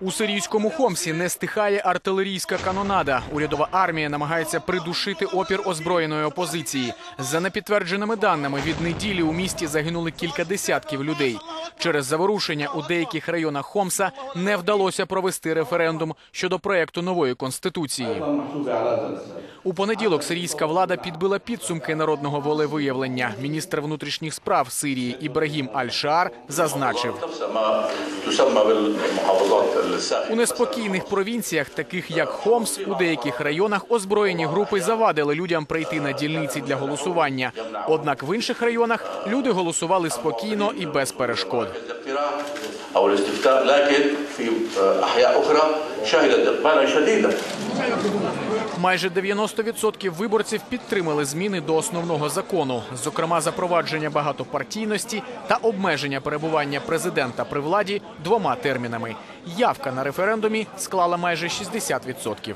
У сирійському Хомсі не стихає артилерійська канонада. Урядова армія намагається придушити опір озброєної опозиції. За непідтвердженими даними, від неділі у місті загинули кілька десятків людей. Через заворушення у деяких районах Хомса не вдалося провести референдум щодо проекту нової конституції. У понеділок сирійська влада підбила підсумки народного волевиявлення. Міністр внутрішніх справ Сирії Ібрагім Аль-Шаар зазначив, у неспокійних провінціях, таких як Хомс, у деяких районах озброєні групи завадили людям прийти на дільниці для голосування. Однак в інших районах люди голосували спокійно і без перешкод. Майже 90% виборців підтримали зміни до основного закону, зокрема запровадження багатопартійності та обмеження перебування президента при владі двома термінами. Явка на референдумі склала майже 60%.